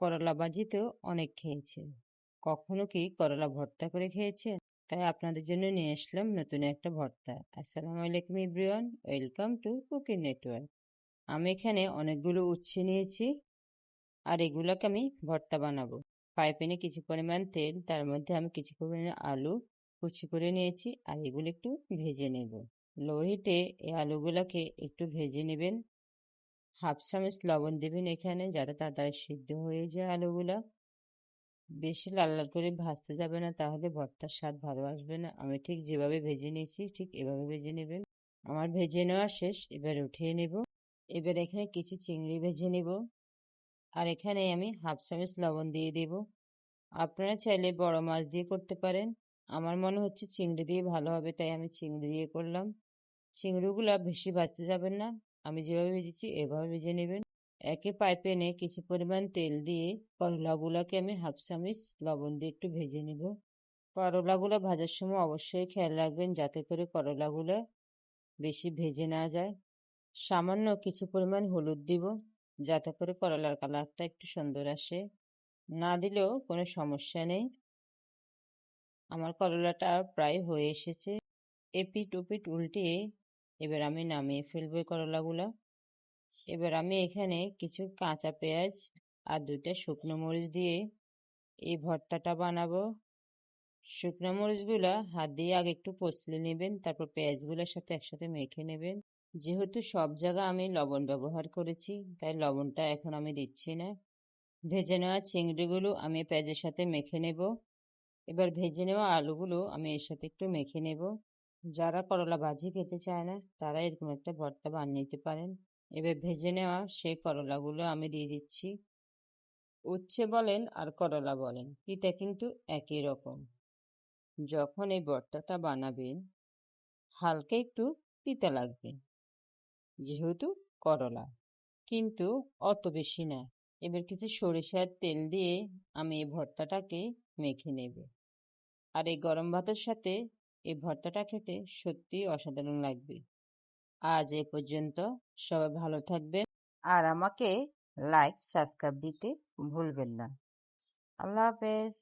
করলা ভাজি তো অনেক খেয়েছে। কখনো কি করলা ভর্তা করে খেয়েছে তাই আপনাদের জন্য নিয়ে আসলাম নতুন একটা ভর্তা। আসসালামু আলাইকুম ইব্রিয়ান ওয়েলকাম টু কুকিং নেটওয়ার্ক। আমি এখানে অনেকগুলো উচ্ছে নিয়েছি আর এগুলোকে আমি ভর্তা বানাবো। ফ্রাই প্যানে কিছু পরিমাণ তেল, তার মধ্যে আমি কিছু পরিমাণ আলু কুচি করে নিয়েছি আর এগুলো একটু ভেজে নেব। লো হিটে এই আলুগুলোকে একটু ভেজে নেবেন। হাফ চামচ লবণ দেবেন এখানে যাতে তাড়াতাড়ি সিদ্ধ হয়ে যায় আলুগুলা। বেশি লাল লাল করে ভাজতে যাবে না, তাহলে ভর্তার স্বাদ ভালো আসবে না। আমি ঠিক যেভাবে ভেজে নিয়েছি, ঠিক এভাবে ভেজে নেবেন। আমার ভেজে নেওয়া শেষ, এবার উঠিয়ে নেব। এবার এখানে কিছু চিংড়ি ভেজে নেব। আর এখানে আমি হাফ চামচ লবণ দিয়ে দেব। আপনারা চাইলে বড় মাছ দিয়ে করতে পারেন। আমার মনে হচ্ছে চিংড়ি দিয়ে ভালো হবে, তাই আমি চিংড়ি দিয়ে করলাম। চিংড়িগুলো বেশি ভাজতে যাবেন না। আমি যেভাবে ভেজেছি, এভাবে ভেজে নেবেন। একে পাইপেনে কিছু পরিমাণ তেল দিয়ে করলাগুলোকে আমি হাফ চামচ লবণ দিয়ে একটু ভেজে নেব। করলাগুলো ভাজার সময় অবশ্যই খেয়াল রাখবেন যাতে করে করলাগুলো বেশি ভেজে না যায়। সামান্য কিছু পরিমাণ হলুদ দিব, যাতে করে করলার কালারটা একটু সুন্দর আসে। না দিলেও কোনো সমস্যা নেই। আমার করলাটা প্রায় হয়ে এসেছে। এপিট ওপিট উল্টিয়ে এবার আমি নামিয়ে ফেলব করলাগুলো। এবার আমি এখানে কিছু কাঁচা পেঁয়াজ আর দুইটা শুকনো মরিচ দিয়ে এই ভর্তাটা বানাবো। শুকনো মরিচগুলো হাত দিয়ে আগে একটু পচলে নেবেন, তারপর পেঁয়াজগুলোর সাথে একসাথে মেখে নেবেন। যেহেতু সব জায়গা আমি লবণ ব্যবহার করেছি, তাই লবণটা এখন আমি দিচ্ছি না। ভেজে নেওয়া চিংড়িগুলো আমি পেঁয়াজের সাথে মেখে নেব। এবার ভেজে নেওয়া আলুগুলো আমি এর সাথে একটু মেখে নেব। যারা করলা ভাজি খেতে চায় না, তারা এরকম একটা ভর্তা বানিয়ে নিতে পারেন। এবার ভেজে নেওয়া সেই করলাগুলো আমি দিয়ে দিচ্ছি। উচ্ছে বলেন আর করলা বলেন, তিতা কিন্তু একই রকম। যখন এই ভর্তাটা বানাবেন, হালকা একটু তিতা লাগবে, যেহেতু করলা। কিন্তু অত বেশি না, এবার কিছু সরিষার তেল দিয়ে আমি এই ভর্তাটাকে মেখে নেব। আর এই গরম ভাতের সাথে এই ভর্তাটা খেতে সত্যিই অসাধারণ লাগবে। আজ এ পর্যন্ত সবাই ভালো থাকবেন আর আমাকে লাইক সাবস্ক্রাইব দিতে ভুলবেন না। আল্লাহ হাফেজ।